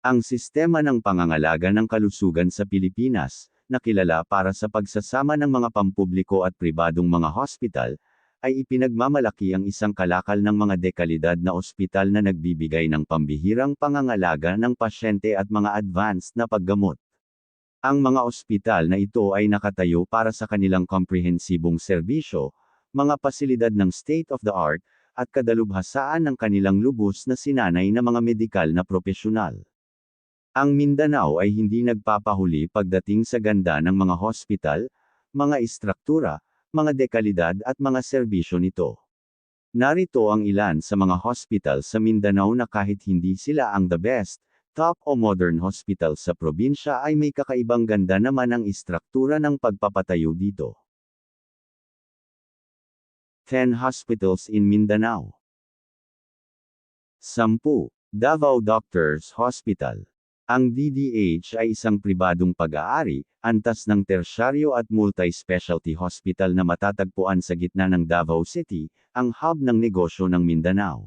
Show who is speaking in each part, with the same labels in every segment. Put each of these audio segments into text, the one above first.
Speaker 1: Ang sistema ng pangangalaga ng kalusugan sa Pilipinas, na kilala para sa pagsasama ng mga pampubliko at pribadong mga hospital, ay ipinagmamalaki ang isang kalakal ng mga dekalidad na ospital na nagbibigay ng pambihirang pangangalaga ng pasyente at mga advanced na paggamot. Ang mga ospital na ito ay nakatayo para sa kanilang komprehensibong serbisyo, mga pasilidad ng state-of-the-art, at kadalubhasaan ng kanilang lubos na sinanay na mga medikal na propesyonal. Ang Mindanao ay hindi nagpapahuli pagdating sa ganda ng mga hospital, mga istruktura, mga dekalidad at mga serbisyo nito. Narito ang ilan sa mga hospital sa Mindanao na kahit hindi sila ang the best, top o modern hospital sa probinsya ay may kakaibang ganda naman ang istruktura ng pagpapatayo dito. 10 Hospitals in Mindanao 10. Davao Doctors Hospital ang DDH ay isang pribadong pag-aari, antas ng tersyaryo at multi-specialty hospital na matatagpuan sa gitna ng Davao City, ang hub ng negosyo ng Mindanao.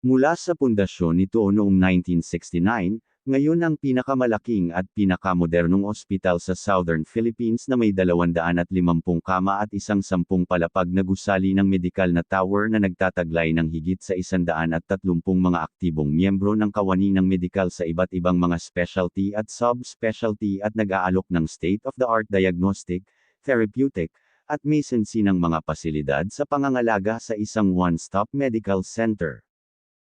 Speaker 1: Mula sa pundasyon nito noong 1969, ngayon ang pinakamalaking at pinakamodernong ospital sa Southern Philippines na may 250 kama at isang sampung palapag na gusali ng medikal na tower na nagtataglay ng higit sa 130 mga aktibong miyembro ng kawani ng medikal sa iba't ibang mga specialty at subspecialty at nag-aalok ng state-of-the-art diagnostic, therapeutic, at may ng mga pasilidad sa pangangalaga sa isang one-stop medical center.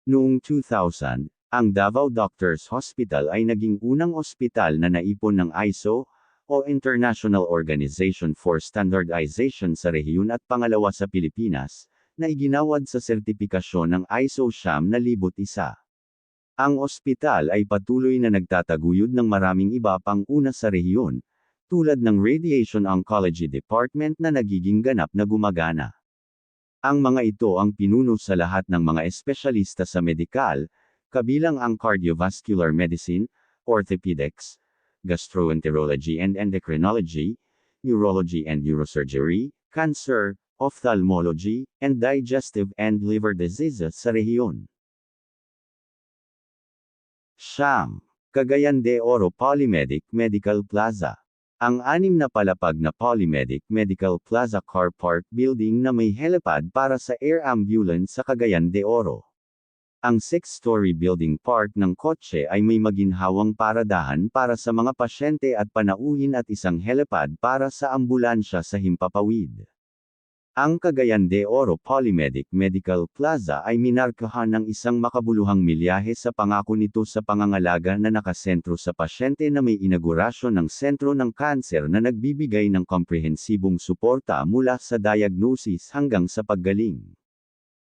Speaker 1: Noong 2000, ang Davao Doctors Hospital ay naging unang ospital na naipon ng ISO, o International Organization for Standardization sa rehiyon at pangalawa sa Pilipinas, na iginawad sa sertipikasyon ng ISO Siyam na libot isa. Ang ospital ay patuloy na nagtataguyod ng maraming iba pang una sa rehiyon, tulad ng Radiation Oncology Department na nagiging ganap na gumagana. Ang mga ito ang pinuno sa lahat ng mga espesyalista sa medikal, kabilang ang cardiovascular medicine, orthopedics, gastroenterology and endocrinology, neurology and neurosurgery, cancer, ophthalmology, and digestive and liver diseases sa rehiyon. Siyam, Cagayan de Oro Polymedic Medical Plaza. Ang anim na palapag na Polymedic Medical Plaza Car Park Building na may helipad para sa air ambulance sa Cagayan de Oro. Ang six-story building park ng kotse ay may maginhawang paradahan para sa mga pasyente at panauhin at isang helipad para sa ambulansya sa Himpapawid. Ang Cagayan de Oro Polymedic Medical Plaza ay minarkahan ng isang makabuluhang milyahe sa pangako nito sa pangangalaga na nakasentro sa pasyente na may inaugurasyon ng sentro ng kanser na nagbibigay ng komprehensibong suporta mula sa diagnosis hanggang sa paggaling.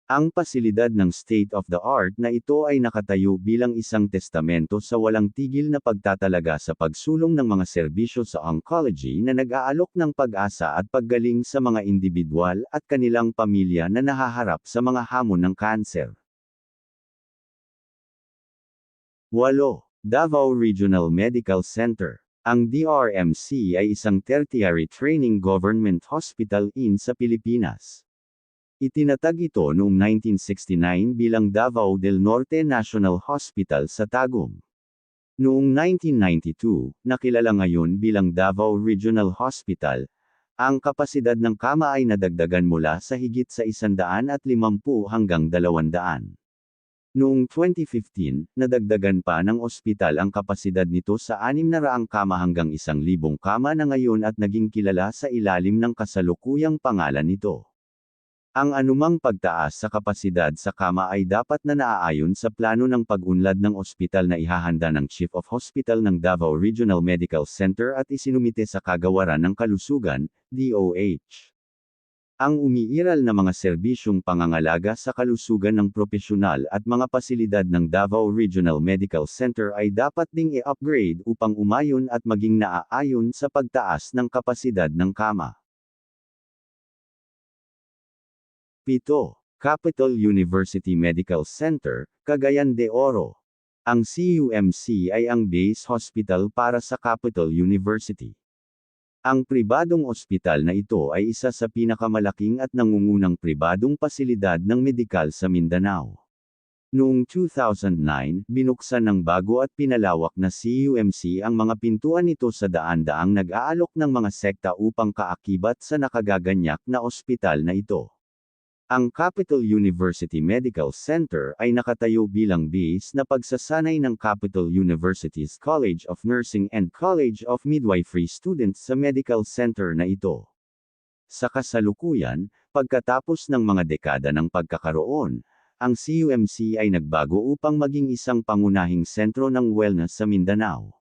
Speaker 1: Ang pasilidad ng state-of-the-art na ito ay nakatayo bilang isang testamento sa walang tigil na pagtatalaga sa pagsulong ng mga serbisyo sa oncology na nag-aalok ng pag-asa at paggaling sa mga individual at kanilang pamilya na nahaharap sa mga hamon ng kanser. 8. Davao Regional Medical Center Ang DRMC ay isang tertiary training government hospital in sa Pilipinas. Itinatag ito noong 1969 bilang Davao del Norte National Hospital sa Tagum. Noong 1992, nakilala ngayon bilang Davao Regional Hospital, ang kapasidad ng kama ay nadagdagan mula sa higit sa 150 hanggang 200. Noong 2015, nadagdagan pa ng ospital ang kapasidad nito sa 600 kama hanggang 1,000 kama na ngayon at naging kilala sa ilalim ng kasalukuyang pangalan nito. Ang anumang pagtaas sa kapasidad sa kama ay dapat na naaayon sa plano ng pag-unlad ng ospital na ihahanda ng Chief of Hospital ng Davao Regional Medical Center at isinumite sa Kagawaran ng Kalusugan, DOH. Ang umiiral na mga serbisyong pangangalaga sa kalusugan ng propesyonal at mga pasilidad ng Davao Regional Medical Center ay dapat ding i-upgrade upang umayon at maging naaayon sa pagtaas ng kapasidad ng kama. 7. Capital University Medical Center, Cagayan de Oro. Ang CUMC ay ang base hospital para sa Capital University. Ang pribadong ospital na ito ay isa sa pinakamalaking at nangungunang pribadong pasilidad ng medikal sa Mindanao. Noong 2009, binuksan ng bago at pinalawak na CUMC ang mga pintuan nito sa daan-daang nag-aalok ng mga sekta upang kaakibat sa nakagaganyak na ospital na ito. Ang Capital University Medical Center ay nakatayo bilang base na pagsasanay ng Capital University's College of Nursing and College of Midwifery students sa medical center na ito. Sa kasalukuyan, pagkatapos ng mga dekada ng pagkakaroon, ang CUMC ay nagbago upang maging isang pangunahing sentro ng wellness sa Mindanao.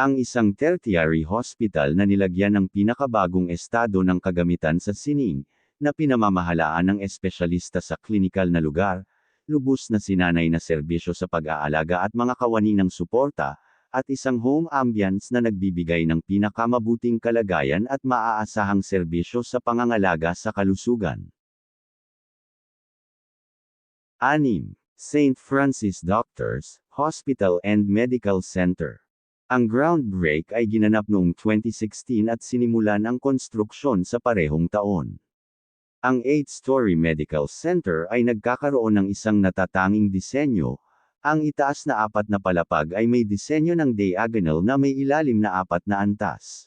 Speaker 1: Ang isang tertiary hospital na nilagyan ng pinakabagong estado ng kagamitan sa sining, na pinamamahalaan ng espesyalista sa klinikal na lugar, lubos na sinanay na serbisyo sa pag-aalaga at mga kawani ng suporta, at isang home ambience na nagbibigay ng pinakamabuting kalagayan at maaasahang serbisyo sa pangangalaga sa kalusugan. 6. St. Francis Doctors, Hospital and Medical Center. Ang groundbreak ay ginanap noong 2016 at sinimulan ang konstruksyon sa parehong taon. Ang 8-story medical center ay nagkakaroon ng isang natatanging disenyo. Ang itaas na apat na palapag ay may disenyo ng diagonal na may ilalim na apat na antas.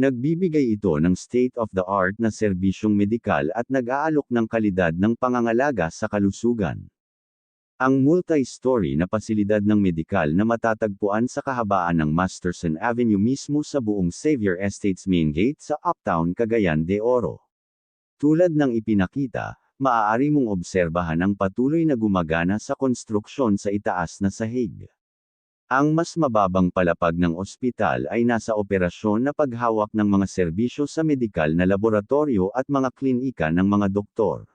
Speaker 1: Nagbibigay ito ng state-of-the-art na serbisyong medikal at nag-aalok ng kalidad ng pangangalaga sa kalusugan. Ang multi-story na pasilidad ng medikal na matatagpuan sa kahabaan ng Masterson Avenue mismo sa buong Xavier Estates main gate sa Uptown Cagayan de Oro. Tulad ng ipinakita, maaari mong obserbahan ang patuloy na gumagana sa konstruksyon sa itaas na sahig. Ang mas mababang palapag ng ospital ay nasa operasyon na paghawak ng mga serbisyo sa medikal na laboratorio at mga klinika ng mga doktor.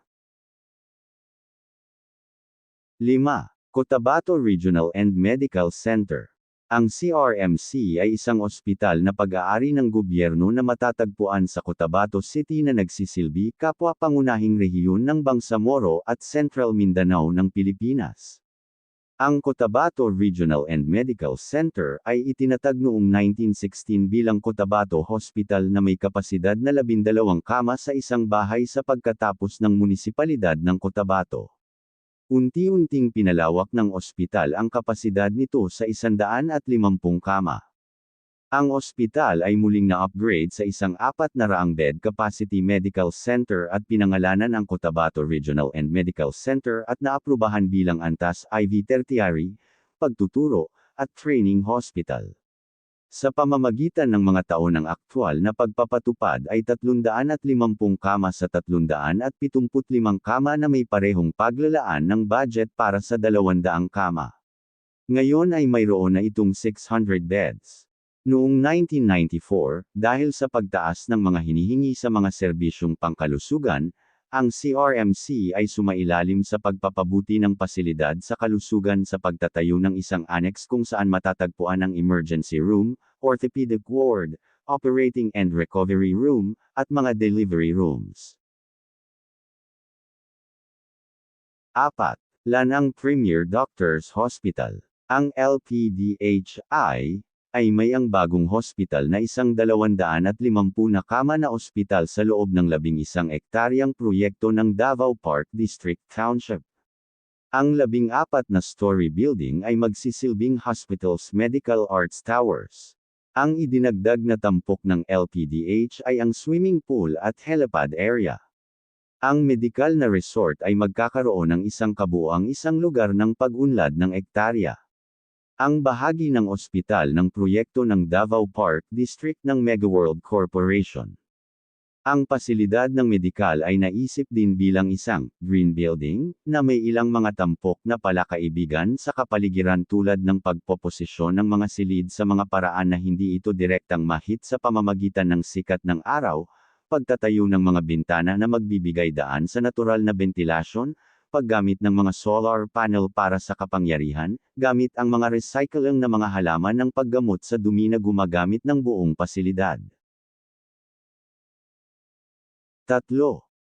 Speaker 1: 5. Cotabato Regional and Medical Center ang CRMC ay isang ospital na pag-aari ng gobyerno na matatagpuan sa Cotabato City na nagsisilbi kapwa pangunahing rehiyon ng Bangsamoro at Central Mindanao ng Pilipinas. Ang Cotabato Regional and Medical Center ay itinatag noong 1916 bilang Cotabato Hospital na may kapasidad na labindalawang kama sa isang bahay sa pagkatapos ng munisipalidad ng Cotabato. Unti-unting pinalawak ng ospital ang kapasidad nito sa 150 kama. Ang ospital ay muling na-upgrade sa isang apat na raang bed capacity medical center at pinangalanan ang Cotabato Regional and Medical Center at naaprubahan bilang Antas IV Tertiary, Pagtuturo, at Training Hospital. Sa pamamagitan ng mga taon ng aktwal na pagpapatupad ay 350 kama sa 375 kama na may parehong paglalaan ng budget para sa 200 kama. Ngayon ay mayroon na itong 600 beds. Noong 1994, dahil sa pagtaas ng mga hinihingi sa mga serbisyong pangkalusugan, ang CRMC ay sumailalim sa pagpapabuti ng pasilidad sa kalusugan sa pagtatayo ng isang annex kung saan matatagpuan ang emergency room, orthopedic ward, operating and recovery room, at mga delivery rooms. 4. Lanang Premier Doctors Hospital. Ang LPDHI ay may ang bagong hospital na isang 250 na kama na ospital sa loob ng labing isang ektaryang proyekto ng Davao Park District Township. Ang labing apat na story building ay magsisilbing hospitals medical arts towers. Ang idinagdag na tampok ng LPDH ay ang swimming pool at helipad area. Ang medical na resort ay magkakaroon ng isang kabuang isang lugar ng pag-unlad ng ektarya. Ang bahagi ng ospital ng proyekto ng Davao Park District ng Megaworld Corporation. Ang pasilidad ng medikal ay naisip din bilang isang green building na may ilang mga tampok na palakaibigan sa kapaligiran tulad ng pagpoposisyon ng mga silid sa mga paraan na hindi ito direktang mahit sa pamamagitan ng sikat ng araw, pagtatayo ng mga bintana na magbibigay daan sa natural na ventilasyon, paggamit ng mga solar panel para sa kapangyarihan, gamit ang mga recycling na mga halaman ng paggamot sa dumi na gumagamit ng buong pasilidad. 3.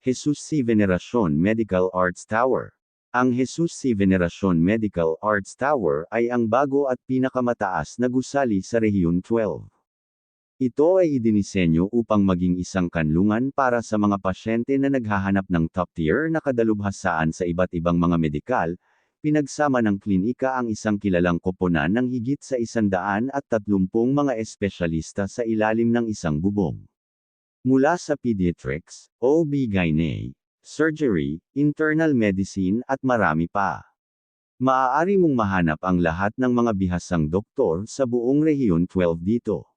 Speaker 1: Jesus C. Veneracion Medical Arts Tower Ang Jesus C. Veneracion Medical Arts Tower ay ang bago at pinakamataas na gusali sa Rehiyon 12. Ito ay idinisenyo upang maging isang kanlungan para sa mga pasyente na naghahanap ng top-tier na kadalubhasaan sa iba't ibang mga medikal, pinagsama ng klinika ang isang kilalang koponan ng higit sa isandaan at tatlumpung mga espesyalista sa ilalim ng isang bubong. Mula sa pediatrics, OB-GYN, surgery, internal medicine at marami pa. Maaari mong mahanap ang lahat ng mga bihasang doktor sa buong rehiyon 12 dito.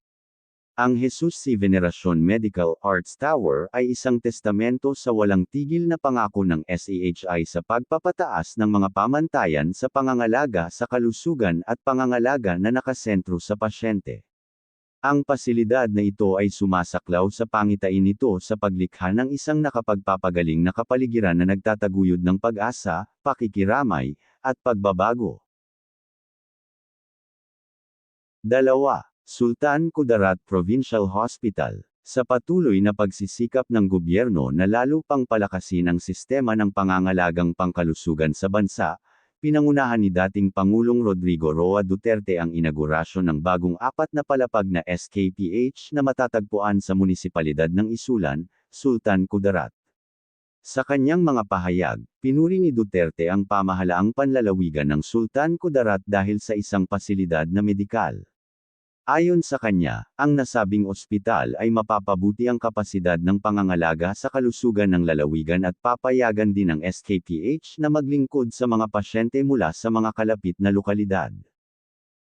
Speaker 1: Ang Jesus si Veneracion Medical Arts Tower ay isang testamento sa walang tigil na pangako ng SAHI sa pagpapataas ng mga pamantayan sa pangangalaga sa kalusugan at pangangalaga na nakasentro sa pasyente. Ang pasilidad na ito ay sumasaklaw sa pangitain nito sa paglikha ng isang nakapagpapagaling na kapaligiran na nagtataguyod ng pag-asa, pakikiramay, at pagbabago. Dalawa. Sultan Kudarat Provincial Hospital. Sa patuloy na pagsisikap ng gobyerno na lalo pang palakasin ang sistema ng pangangalagang pangkalusugan sa bansa, pinangunahan ni dating Pangulong Rodrigo Roa Duterte ang inaugurasyon ng bagong apat na palapag na SKPH na matatagpuan sa munisipalidad ng Isulan, Sultan Kudarat. Sa kanyang mga pahayag, pinuri ni Duterte ang pamahalaang panlalawigan ng Sultan Kudarat dahil sa isang pasilidad na medikal. Ayon sa kanya, ang nasabing ospital ay mapapabuti ang kapasidad ng pangangalaga sa kalusugan ng lalawigan at papayagan din ng SKPH na maglingkod sa mga pasyente mula sa mga kalapit na lokalidad.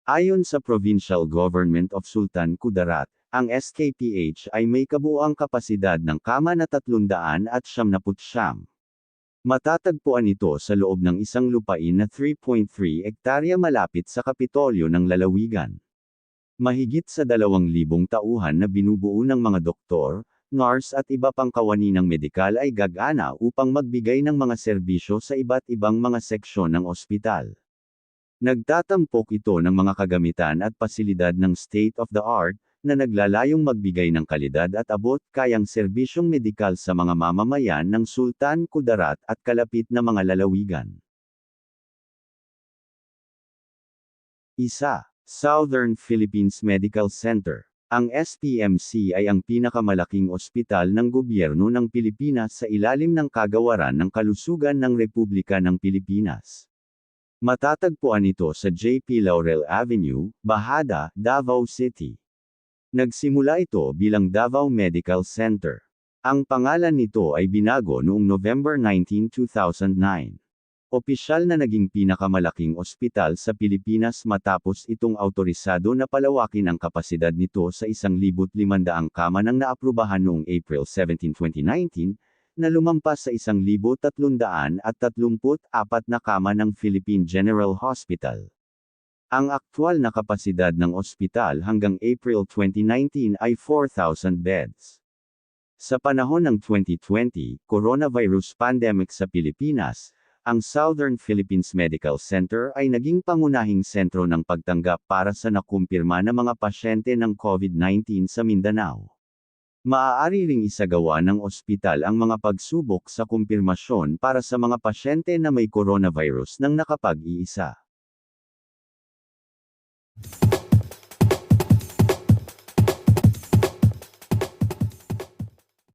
Speaker 1: Ayon sa Provincial Government of Sultan Kudarat, ang SKPH ay may kabuuang kapasidad ng kama na 300 at 79. Matatagpuan ito sa loob ng isang lupain na 3.3 ektarya malapit sa Kapitolyo ng lalawigan. Mahigit sa dalawang libong tauhan na binubuo ng mga doktor, nurse at iba pang kawani ng medikal ay gagana upang magbigay ng mga serbisyo sa iba't ibang mga seksyon ng ospital. Nagtatampok ito ng mga kagamitan at pasilidad ng state-of-the-art, na naglalayong magbigay ng kalidad at abot kayang serbisyong medikal sa mga mamamayan ng Sultan Kudarat at kalapit na mga lalawigan. Isa. Southern Philippines Medical Center. Ang SPMC ay ang pinakamalaking ospital ng gobyerno ng Pilipinas sa ilalim ng kagawaran ng kalusugan ng Republika ng Pilipinas. Matatagpuan ito sa JP Laurel Avenue, Bahada, Davao City. Nagsimula ito bilang Davao Medical Center. Ang pangalan nito ay binago noong November 19, 2009. Opisyal na naging pinakamalaking ospital sa Pilipinas matapos itong autorisado na palawakin ang kapasidad nito sa 1,500 kama nang naaprubahan noong April 17, 2019, na lumampas sa 1,334 na kama ng Philippine General Hospital. Ang aktwal na kapasidad ng ospital hanggang April 2019 ay 4,000 beds. Sa panahon ng 2020, coronavirus pandemic sa Pilipinas, ang Southern Philippines Medical Center ay naging pangunahing sentro ng pagtanggap para sa nakumpirma na mga pasyente ng COVID-19 sa Mindanao. Maaari ring isagawa ng ospital ang mga pagsubok sa kumpirmasyon para sa mga pasyente na may coronavirus nang nakapag-iisa.